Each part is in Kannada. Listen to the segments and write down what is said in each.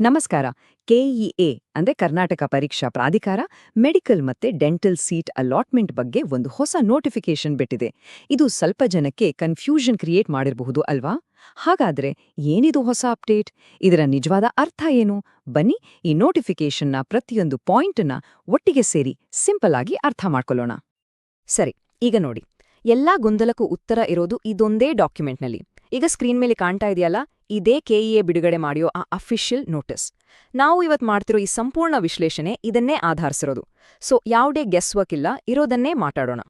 ನಮಸ್ಕಾರ. ಕೆಇಎ ಅಂದ್ರೆ ಕರ್ನಾಟಕ ಪರೀಕ್ಷಾ ಪ್ರಾಧಿಕಾರ, ಮೆಡಿಕಲ್ ಮತ್ತೆ ಡೆಂಟಲ್ ಸೀಟ್ ಅಲಾಟ್ಮೆಂಟ್ ಬಗ್ಗೆ ಒಂದು ಹೊಸ ನೋಟಿಫಿಕೇಶನ್ ಬಿಟ್ಟಿದೆ. ಇದು ಸ್ವಲ್ಪ ಜನಕ್ಕೆ ಕನ್ಫ್ಯೂಷನ್ ಕ್ರಿಯೇಟ್ ಮಾಡಿರಬಹುದು ಅಲ್ವಾ? ಹಾಗಾದ್ರೆ ಏನಿದು ಹೊಸ ಅಪ್ಡೇಟ್? ಇದರ ನಿಜವಾದ ಅರ್ಥ ಏನು? ಬನ್ನಿ, ಈ ನೋಟಿಫಿಕೇಶನ್ನ ಪ್ರತಿಯೊಂದು ಪಾಯಿಂಟನ್ನ ಒಟ್ಟಿಗೆ ಸೇರಿ ಸಿಂಪಲ್ ಆಗಿ ಅರ್ಥ ಮಾಡ್ಕೊಳ್ಳೋಣ. ಸರಿ, ಈಗ ನೋಡಿ. ಎಲ್ಲಾ ಗೊಂದಲಕ್ಕೂ ಉತ್ತರ ಇರೋದು ಇದೊಂದೇ ಡಾಕ್ಯುಮೆಂಟ್ನಲ್ಲಿ. ಈಗ ಸ್ಕ್ರೀನ್ ಮೇಲೆ ಕಾಣ್ತಾ ಇದೆಯಲ್ಲ, ಇದೇ ಕೆಇಎ ಬಿಡುಗಡೆ ಮಾಡಿಯೋ ಆ ಅಫಿಷಿಯಲ್ ನೋಟಿಸ್. ನಾವು ಇವತ್ತು ಮಾಡ್ತಿರೋ ಈ ಸಂಪೂರ್ಣ ವಿಶ್ಲೇಷಣೆ ಇದನ್ನೇ ಆಧರಿಸಿರೋದು. ಸೊ, ಯಾವುದೇ ಗೆಸ್ ವರ್ಕ್ ಇಲ್ಲ, ಇರೋದನ್ನೇ ಮಾತಾಡೋಣ.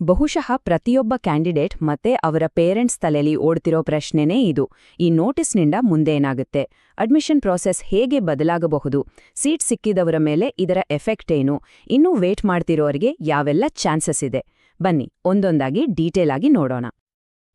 ಬಹುಶಃ ಪ್ರತಿಯೊಬ್ಬ ಕ್ಯಾಂಡಿಡೇಟ್ ಮತ್ತೆ ಅವರ ಪೇರೆಂಟ್ಸ್ ತಲೆಯಲ್ಲಿ ಓಡ್ತಿರೋ ಪ್ರಶ್ನೆನೇ ಇದು. ಈ ನೋಟಿಸ್ನಿಂದ ಮುಂದೆ ಏನಾಗುತ್ತೆ? ಅಡ್ಮಿಷನ್ ಪ್ರಾಸೆಸ್ ಹೇಗೆ ಬದಲಾಗಬಹುದು? ಸೀಟ್ ಸಿಕ್ಕಿದವರ ಮೇಲೆ ಇದರ ಎಫೆಕ್ಟ್ ಏನು? ಇನ್ನೂ ವೇಟ್ ಮಾಡ್ತಿರೋರಿಗೆ ಯಾವೆಲ್ಲ ಚಾನ್ಸಸ್ ಇದೆ? ಬನ್ನಿ, ಒಂದೊಂದಾಗಿ ಡೀಟೇಲ್ ಆಗಿ ನೋಡೋಣ.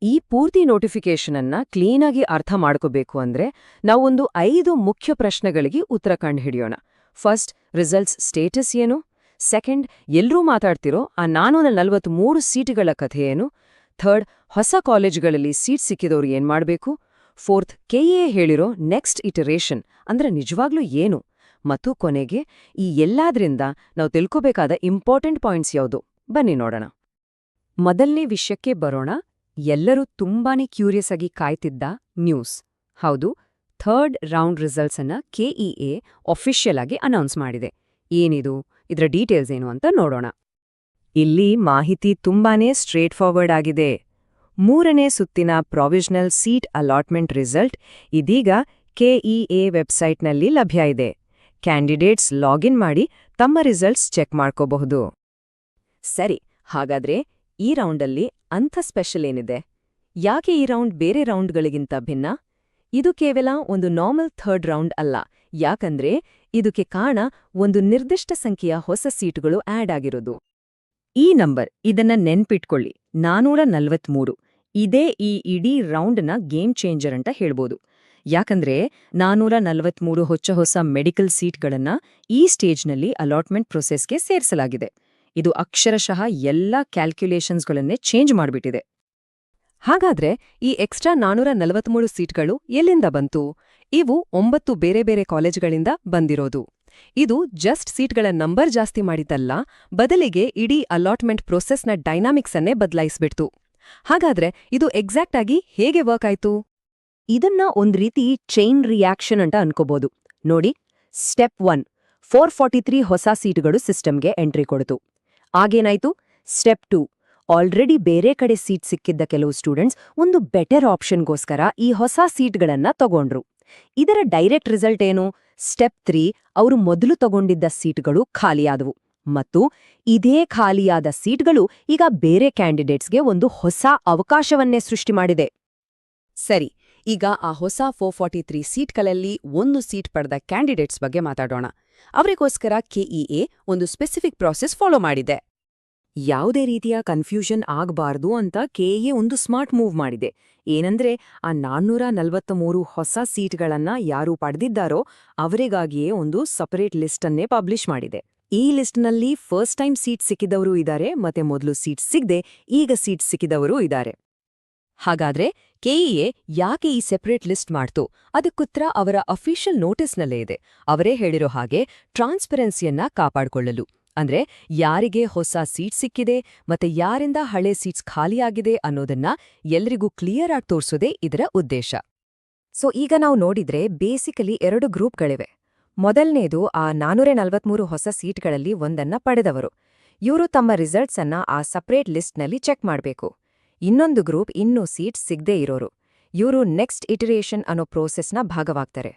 ಈ ಪೂರ್ತಿ ನೋಟಿಫಿಕೇಶನ್ ಅನ್ನ ಕ್ಲೀನಾಗಿ ಅರ್ಥ ಮಾಡ್ಕೋಬೇಕು ಅಂದ್ರೆ ನಾವೊಂದು ಐದು ಮುಖ್ಯ ಪ್ರಶ್ನೆಗಳಿಗೆ ಉತ್ತರ ಕಂಡುಹಿಡಿಯೋಣ. ಫಸ್ಟ್, ರಿಸಲ್ಟ್ಸ್ ಸ್ಟೇಟಸ್ ಏನು? ಸೆಕೆಂಡ್ ಎಲ್ಲರೂ ಮಾತಾಡ್ತಿರೋ ಆ ನಾನೂರ ನಲವತ್ಮೂರು ಸೀಟುಗಳ ಕಥೆ ಏನು? ಥರ್ಡ್, ಹೊಸ ಕಾಲೇಜುಗಳಲ್ಲಿ ಸೀಟ್ ಸಿಕ್ಕಿದವರು ಏನ್ ಮಾಡಬೇಕು? ಫೋರ್ತ್ ಕೆಎ ಹೇಳಿರೋ ನೆಕ್ಸ್ಟ್ ಇಟರೇಷನ್ ಅಂದ್ರೆ ನಿಜವಾಗ್ಲೂ ಏನು? ಮತ್ತು ಕೊನೆಗೆ, ಈ ಎಲ್ಲಾದ್ರಿಂದ ನಾವು ತಿಳ್ಕೋಬೇಕಾದ ಇಂಪಾರ್ಟೆಂಟ್ ಪಾಯಿಂಟ್ಸ್ ಯಾವುದು? ಬನ್ನಿ ನೋಡೋಣ. ಮೊದಲನೇ ವಿಷಯಕ್ಕೆ ಬರೋಣ. ಎಲ್ಲರೂ ತುಂಬಾನೇ ಕ್ಯೂರಿಯಸ್ ಆಗಿ ಕಾಯ್ತಿದ್ದ ನ್ಯೂಸ್ ಹೌದು ಥರ್ಡ್ ರೌಂಡ್ ರಿಸಲ್ಟ್ಸ್ ಅನ್ನ ಕೆಇಎ ಅಫಿಷಿಯಲ್ ಆಗಿ ಅನೌನ್ಸ್ ಮಾಡಿದೆ. ಏನಿದು? ಇದರ ಡೀಟೇಲ್ಸ್ ಏನು ಅಂತ ನೋಡೋಣ. ಇಲ್ಲಿ ಮಾಹಿತಿ ತುಂಬಾನೇ ಸ್ಟ್ರೇಟ್ ಫಾರ್ವರ್ಡ್ ಆಗಿದೆ. ಮೂರನೇ ಸುತ್ತಿನ ಪ್ರಾವಿಷನಲ್ ಸೀಟ್ ಅಲಾಟ್ಮೆಂಟ್ ರಿಸಲ್ಟ್ ಇದೀಗ ಕೆಇಎ ವೆಬ್ಸೈಟ್ನಲ್ಲಿ ಲಭ್ಯ ಇದೆ. ಕ್ಯಾಂಡಿಡೇಟ್ಸ್ ಲಾಗಿನ್ ಮಾಡಿ ತಮ್ಮ ರಿಸಲ್ಟ್ಸ್ ಚೆಕ್ ಮಾಡ್ಕೋಬಹುದು. ಸರಿ, ಹಾಗಾದ್ರೆ ಈ ರೌಂಡಲ್ಲಿ ಅಂಥ ಸ್ಪೆಷಲ್ ಏನಿದೆ? ಯಾಕೆ ಈ ರೌಂಡ್ ಬೇರೆ ರೌಂಡ್ಗಳಿಗಿಂತ ಭಿನ್ನ? ಇದು ಕೇವಲ ಒಂದು ನಾರ್ಮಲ್ ಥರ್ಡ್ ರೌಂಡ್ ಅಲ್ಲ. ಯಾಕಂದ್ರೆ ಇದಕ್ಕೆ ಕಾರಣ ಒಂದು ನಿರ್ದಿಷ್ಟ ಸಂಖ್ಯೆಯ ಹೊಸ ಸೀಟುಗಳು ಆಡ್ ಆಗಿರೋದು. ಈ ನಂಬರ್ ಇದನ್ನ ನೆನ್ಪಿಟ್ಕೊಳ್ಳಿ. ನಾನೂರ ನಲ್ವತ್ಮೂರು. ಇದೇ ಈ ಇಡೀ ರೌಂಡ್ನ ಗೇಮ್ ಚೇಂಜರ್ ಅಂತ ಹೇಳ್ಬೋದು. ಯಾಕಂದ್ರೆ ನಾನೂರ ನಲ್ವತ್ಮೂರು ಹೊಚ್ಚ ಹೊಸ ಮೆಡಿಕಲ್ ಸೀಟ್ಗಳನ್ನ ಈ ಸ್ಟೇಜ್ನಲ್ಲಿ ಅಲಾಟ್ಮೆಂಟ್ ಪ್ರೊಸೆಸ್ಗೆ ಸೇರಿಸಲಾಗಿದೆ. ಇದು ಅಕ್ಷರಶಃ ಎಲ್ಲ ಕ್ಯಾಲ್ಕ್ಯುಲೇಷನ್ಸ್ಗಳನ್ನೇ ಚೇಂಜ್ ಮಾಡಿಬಿಟ್ಟಿದೆ. ಹಾಗಾದ್ರೆ ಈ ಎಕ್ಸ್ಟ್ರಾ ನಾನೂರ ನಲವತ್ಮೂರು ಸೀಟ್ಗಳು ಎಲ್ಲಿಂದ ಬಂತು? ಇವು ಒಂಬತ್ತು ಬೇರೆ ಬೇರೆ ಕಾಲೇಜುಗಳಿಂದ ಬಂದಿರೋದು. ಇದು ಜಸ್ಟ್ ಸೀಟ್ಗಳ ನಂಬರ್ ಜಾಸ್ತಿ ಮಾಡಿದ್ದಲ್ಲ, ಬದಲಿಗೆ ಇಡೀ ಅಲಾಟ್ಮೆಂಟ್ ಪ್ರೊಸೆಸ್ನ ಡೈನಾಮಿಕ್ಸ್ ಅನ್ನೇ ಬದಲಾಯಿಸ್ಬಿಡ್ತು. ಹಾಗಾದ್ರೆ ಇದು ಎಕ್ಸಾಕ್ಟ್ ಆಗಿ ಹೇಗೆ ವರ್ಕ್ ಆಯ್ತು? ಇದನ್ನ ಒಂದ್ ರೀತಿ ಚೈನ್ ರಿಯಾಕ್ಷನ್ ಅಂತ ಅನ್ಕೋಬಹುದು ನೋಡಿ, step one, four forty three ಹೊಸ ಸೀಟ್ಗಳು ಸಿಸ್ಟಮ್ಗೆ ಎಂಟ್ರಿ ಕೊಡ್ತು. ಆಗೇನಾಯ್ತು ಸ್ಟೆಪ್ ಟು ಆಲ್ರೆಡಿ ಬೇರೆ ಕಡೆ ಸೀಟ್ ಸಿಕ್ಕಿದ್ದ ಕೆಲವು ಸ್ಟೂಡೆಂಟ್ಸ್ ಒಂದು ಬೆಟರ್ ಆಪ್ಷನ್ಗೋಸ್ಕರ ಈ ಹೊಸ ಸೀಟ್ಗಳನ್ನ ತಗೊಂಡ್ರು. ಇದರ ಡೈರೆಕ್ಟ್ ರಿಸಲ್ಟ್ ಏನು? ಸ್ಟೆಪ್ ತ್ರೀ ಅವರು ಮೊದಲು ತಗೊಂಡಿದ್ದ ಸೀಟ್ಗಳು ಖಾಲಿಯಾದವು. ಮತ್ತು ಇದೇ ಖಾಲಿಯಾದ ಸೀಟ್ಗಳು ಈಗ ಬೇರೆ ಕ್ಯಾಂಡಿಡೇಟ್ಸ್ಗೆ ಒಂದು ಹೊಸ ಅವಕಾಶವನ್ನೇ ಸೃಷ್ಟಿ ಮಾಡಿದೆ. ಸರಿ, ಈಗ ಆ ಹೊಸ ಫೋರ್ ಫಾರ್ಟಿ ಸೀಟ್ಗಳಲ್ಲಿ ಒಂದು ಸೀಟ್ ಪಡೆದ ಕ್ಯಾಂಡಿಡೇಟ್ಸ್ ಬಗ್ಗೆ ಮಾತಾಡೋಣ. ಅವರಿಗೋಸ್ಕರ ಕೆಇಎ ಒಂದು ಸ್ಪೆಸಿಫಿಕ್ ಪ್ರಾಸೆಸ್ ಫಾಲೋ ಮಾಡಿದೆ. ಯಾವುದೇ ರೀತಿಯ ಕನ್ಫ್ಯೂಷನ್ ಆಗಬಾರ್ದು ಅಂತ ಕೆಇಎ ಒಂದು ಸ್ಮಾರ್ಟ್ ಮೂವ್ ಮಾಡಿದೆ. ಏನಂದ್ರೆ ಆ ನಾನ್ನೂರ ನಲವತ್ತ ಮೂರು ಹೊಸ ಸೀಟ್ಗಳನ್ನ ಯಾರು ಪಡೆದಿದ್ದಾರೋ ಅವರಿಗಾಗಿಯೇ ಒಂದು ಸಪರೇಟ್ ಲಿಸ್ಟನ್ನೇ ಪಬ್ಲಿಷ್ ಮಾಡಿದೆ. ಈ ಲಿಸ್ಟ್ನಲ್ಲಿ ಫಸ್ಟ್ ಟೈಮ್ ಸೀಟ್ ಸಿಕ್ಕಿದವರು ಇದ್ದಾರೆ ಮತ್ತೆ ಮೊದಲು ಸೀಟ್ ಸಿಗದೆ ಈಗ ಸೀಟ್ ಸಿಕ್ಕಿದವರು ಇದ್ದಾರೆ ಹಾಗಾದ್ರೆ ಕೆಇಎ ಯಾಕೆ ಈ ಸೆಪರೇಟ್ ಲಿಸ್ಟ್ ಮಾಡ್ತು? ಅದಕ್ಕುತ್ತರ ಅವರ ಅಫಿಷಿಯಲ್ ನೋಟಿಸ್ನಲ್ಲೇ ಇದೆ. ಅವರೇ ಹೇಳಿರೋ ಹಾಗೆ ಟ್ರಾನ್ಸ್ಪರೆನ್ಸಿಯನ್ನ ಕಾಪಾಡಿಕೊಳ್ಳಲು. ಅಂದ್ರೆ ಯಾರಿಗೆ ಹೊಸ ಸೀಟ್ ಸಿಕ್ಕಿದೆ ಮತ್ತೆ ಯಾರಿಂದ ಹಳೆ ಸೀಟ್ಸ್ ಖಾಲಿಯಾಗಿದೆ ಅನ್ನೋದನ್ನ ಎಲ್ರಿಗೂ ಕ್ಲಿಯರ್ ಆಗಿ ತೋರಿಸೋದೇ ಇದರ ಉದ್ದೇಶ. ಸೊ, ಈಗ ನಾವು ನೋಡಿದ್ರೆ ಬೇಸಿಕಲಿ ಎರಡು ಗ್ರೂಪ್ಗಳಿವೆ. ಮೊದಲನೇದು ಆ ನಾನೂರ ನಲವತ್ಮೂರು ಹೊಸ ಸೀಟ್ಗಳಲ್ಲಿ ಒಂದನ್ನ ಪಡೆದವರು. ಇವರು ತಮ್ಮ ರಿಸಲ್ಟ್ಸ್ ಅನ್ನ ಆ ಸಪ್ರೇಟ್ ಲಿಸ್ಟ್ನಲ್ಲಿ ಚೆಕ್ ಮಾಡಬೇಕು. ಇನ್ನೊಂದು ಗ್ರೂಪ್ ಇನ್ನೂ ಸೀಟ್ ಸಿಗದೇ ಇರೋರು. ಇವರು ನೆಕ್ಸ್ಟ್ ಇಟರೇಷನ್ ಅನ್ನೋ ಪ್ರೋಸೆಸ್ನ ಭಾಗವಾಗ್ತಾರೆ.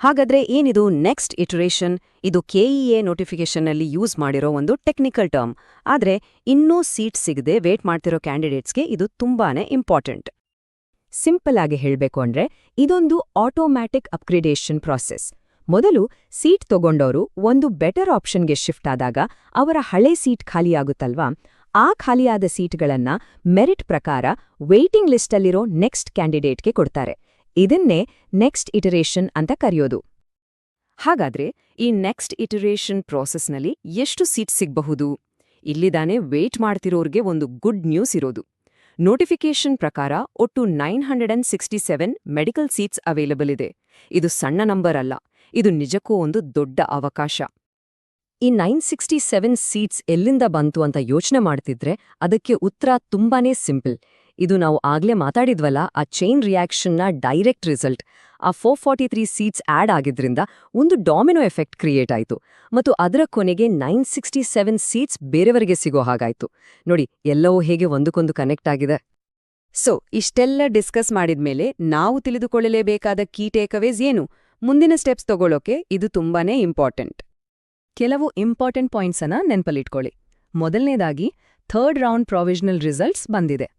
ಹಾಗಾದ್ರೆ ಏನಿದು ನೆಕ್ಸ್ಟ್ ಇಟರೇಷನ್ ಇದು ಕೆಇಎ ನೋಟಿಫಿಕೇಷನ್ನಲ್ಲಿ ಯೂಸ್ ಮಾಡಿರೋ ಒಂದು ಟೆಕ್ನಿಕಲ್ ಟರ್ಮ್ ಆದ್ರೆ ಇನ್ನೂ ಸೀಟ್ ಸಿಗದೆ ವೇಟ್ ಮಾಡ್ತಿರೋ ಕ್ಯಾಂಡಿಡೇಟ್ಸ್ಗೆ ಇದು ತುಂಬಾನೇ ಇಂಪಾರ್ಟೆಂಟ್ ಸಿಂಪಲ್ ಆಗಿ ಹೇಳಬೇಕು ಅಂದ್ರೆ ಇದೊಂದು ಆಟೋಮ್ಯಾಟಿಕ್ ಅಪ್ಗ್ರೇಡೇಷನ್ ಪ್ರಾಸೆಸ್ ಮೊದಲು ಸೀಟ್ ತಗೊಂಡವರು ಒಂದು ಬೆಟರ್ ಆಪ್ಷನ್ಗೆ ಶಿಫ್ಟ್ ಆದಾಗ ಅವರ ಹಳೆ ಸೀಟ್ ಖಾಲಿಯಾಗುತ್ತಲ್ವಾ ಆ ಖಾಲಿಯಾದ ಸೀಟ್ಗಳನ್ನ ಮೆರಿಟ್ ಪ್ರಕಾರ ವೇಟಿಂಗ್ ಲಿಸ್ಟಲ್ಲಿರೋ ನೆಕ್ಸ್ಟ್ ಕ್ಯಾಂಡಿಡೇಟ್ಗೆ ಕೊಡ್ತಾರೆ. ಇದನ್ನೇ ನೆಕ್ಸ್ಟ್ ಇಟರೇಷನ್ ಅಂತ ಕರೆಯೋದು. ಹಾಗಾದ್ರೆ ಈ ನೆಕ್ಸ್ಟ್ ಇಟರೇಷನ್ ಪ್ರಾಸೆಸ್ನಲ್ಲಿ ಎಷ್ಟು ಸೀಟ್ ಸಿಗಬಹುದು? ಇಲ್ಲಿದಾನೆ ವೇಟ್ ಮಾಡ್ತಿರೋರ್ಗೆ ಒಂದು ಗುಡ್ ನ್ಯೂಸ್ ಇರೋದು. ನೋಟಿಫಿಕೇಷನ್ ಪ್ರಕಾರ ಒಟ್ಟು nine hundred and sixty seven medical seats available ಇದೆ. ಇದು ಸಣ್ಣ ನಂಬರ್ ಅಲ್ಲ ಇದು ನಿಜಕ್ಕೂ ಒಂದು ದೊಡ್ಡ ಅವಕಾಶ. ಈ ನೈನ್ ಸಿಕ್ಸ್ಟಿ ಸೆವೆನ್ ಸೀಟ್ಸ್ ಎಲ್ಲಿಂದ ಬಂತು ಅಂತ ಯೋಚನೆ ಮಾಡ್ತಿದ್ರೆ ಅದಕ್ಕೆ ಉತ್ತರ ತುಂಬಾನೇ ಸಿಂಪಲ್. ಇದು ನಾವು ಆಗ್ಲೇ ಮಾತಾಡಿದ್ವಲ್ಲ, ಆ ಚೈನ್ ರಿಯಾಕ್ಷನ್ನ ಡೈರೆಕ್ಟ್ ರಿಸಲ್ಟ್ ಆ four forty three seats add ಆಗಿದ್ರಿಂದ ಒಂದು ಡಾಮಿನೋ ಎಫೆಕ್ಟ್ ಕ್ರಿಯೇಟ್ ಆಯಿತು. ಮತ್ತು ಅದರ ಕೊನೆಗೆ ನೈನ್ ಸಿಕ್ಸ್ಟಿ ಸೆವೆನ್ ಸೀಟ್ಸ್ ಬೇರೆಯವರಿಗೆ ಸಿಗೋ ಹಾಗಾಯ್ತು. ನೋಡಿ, ಎಲ್ಲವೂ ಹೇಗೆ ಒಂದಕ್ಕೊಂದು ಕನೆಕ್ಟ್ ಆಗಿದೆ. ಸೊ ಇಷ್ಟೆಲ್ಲ ಡಿಸ್ಕಸ್ ಮಾಡಿದ್ಮೇಲೆ ನಾವು ತಿಳಿದುಕೊಳ್ಳಲೇಬೇಕಾದ ಕೀ ಟೇಕವೇಸ್ ಏನು? ಮುಂದಿನ ಸ್ಟೆಪ್ಸ್ ತಗೊಳ್ಳೋಕೆ ಇದು ತುಂಬಾನೇ ಇಂಪಾರ್ಟೆಂಟ್ ಕೆಲವು ಇಂಪಾರ್ಟೆಂಟ್ ಪಾಯಿಂಟ್ಸ್ ಅನ್ನ ಮೊದಲನೇದಾಗಿ, ಥರ್ಡ್ ರೌಂಡ್ ಪ್ರಾವಿಷನಲ್ ರಿಸಲ್ಟ್ಸ್ ಬಂದಿದೆ.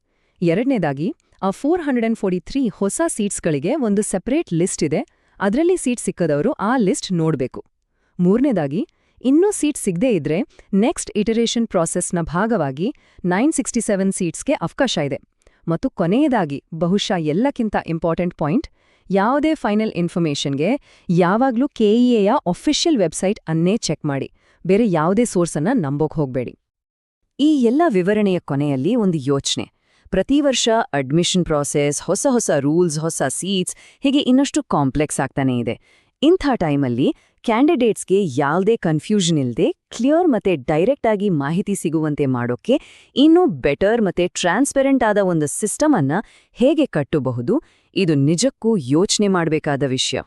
ಎರಡನೇದಾಗಿ, ಆ four hundred and forty three ಹೊಸ ಸೀಟ್ಸ್ಗಳಿಗೆ ಒಂದು ಸೆಪರೇಟ್ ಲಿಸ್ಟ್ ಇದೆ. ಅದರಲ್ಲಿ ಸೀಟ್ ಸಿಕ್ಕದವರು ಆ ಲಿಸ್ಟ್ ನೋಡ್ಬೇಕು. ಮೂರನೇದಾಗಿ, ಇನ್ನೂ ಸೀಟ್ ಸಿಗದೇ ಇದ್ರೆ ನೆಕ್ಸ್ಟ್ ಇಟರೇಷನ್ ಪ್ರಾಸೆಸ್ನ ಭಾಗವಾಗಿ ನೈನ್ ಸಿಕ್ಸ್ಟಿ ಸೆವೆನ್ ಸೀಟ್ಸ್ಗೆ ಅವಕಾಶ ಇದೆ. ಮತ್ತು ಕೊನೆಯದಾಗಿ, ಬಹುಶಃ ಎಲ್ಲಕ್ಕಿಂತ ಇಂಪಾರ್ಟೆಂಟ್ ಪಾಯಿಂಟ್ ಯಾವುದೇ ಫೈನಲ್ ಇನ್ಫಾರ್ಮೇಷನ್ಗೆ ಯಾವಾಗ್ಲೂ ಕೆಇಎಯ ಅಫಿಷಿಯಲ್ ವೆಬ್ಸೈಟ್ ಅನ್ನೇ ಚೆಕ್ ಮಾಡಿ. ಬೇರೆ ಯಾವುದೇ ಸೋರ್ಸನ್ನ ನಂಬೋಕ್ ಹೋಗಬೇಡಿ. ಈ ಎಲ್ಲ ವಿವರಣೆಯ ಕೊನೆಯಲ್ಲಿ ಒಂದು ಯೋಚನೆ. ಪ್ರತಿ ವರ್ಷ ಅಡ್ಮಿಷನ್ ಪ್ರಾಸೆಸ್ ಹೊಸ ಹೊಸ ರೂಲ್ಸ್ ಹೊಸ ಸೀಟ್ಸ್ ಹೀಗೆ ಇನ್ನಷ್ಟು ಕಾಂಪ್ಲೆಕ್ಸ್ ಆಗ್ತಾನೇ ಇದೆ. ಇಂಥ ಟೈಮಲ್ಲಿ ಕ್ಯಾಂಡಿಡೇಟ್ಸ್ಗೆ ಯಾವುದೇ ಕನ್ಫ್ಯೂಷನ್ ಇಲ್ಲದೆ ಕ್ಲಿಯರ್ ಮತ್ತೆ ಡೈರೆಕ್ಟ್ ಆಗಿ ಮಾಹಿತಿ ಸಿಗುವಂತೆ ಮಾಡೋಕ್ಕೆ ಇನ್ನೂ ಬೆಟರ್ ಮತ್ತೆ ಟ್ರಾನ್ಸ್ಪೆರೆಂಟ್ ಆದ ಒಂದು ಸಿಸ್ಟಮ್ ಹೇಗೆ ಕಟ್ಟಬಹುದು, ಇದು ನಿಜಕ್ಕೂ ಯೋಚನೆ ಮಾಡಬೇಕಾದ ವಿಷಯ.